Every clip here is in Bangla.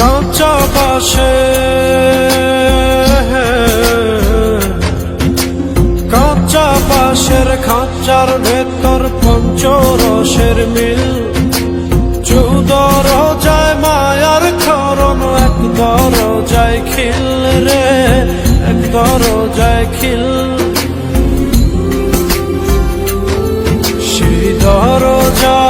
কাঁচা বাসে কাঁচা বাসের খাঁচার ভেতর পঞ্চরসের মিল। চৌদর যায়, মায়ার খরণ এক দর যায় খিল রে এক যায় খিল। সেই সেই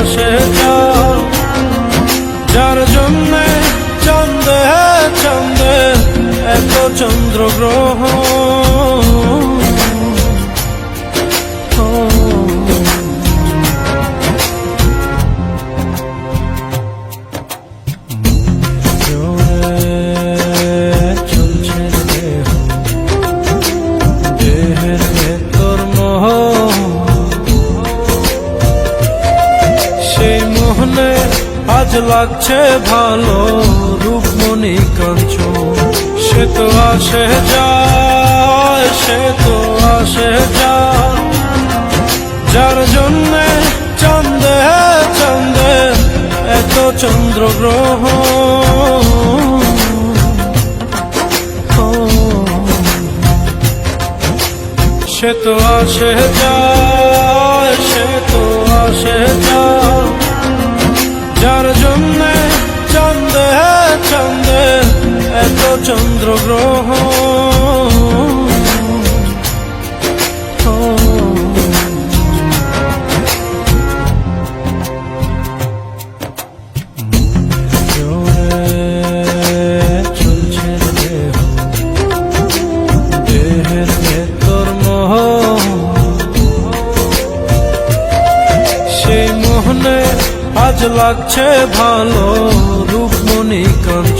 যায় যার জন্যে চাঁদে চাঁদে এত চন্দ্রগ্রহ আজ লাগছে ভালো রূপমণি কাঞ্চন। সে তো আসে যায়, সে তো আসে যায়। যার জন্যে চাঁদে চাঁদে এত চন্দ্রগ্রহ সে তো আসে যায়, সে তো আসে যায়। চন্দ্রগ্রহ। আজ লাগছে ভালো রূপমণি কাঞ্চন সে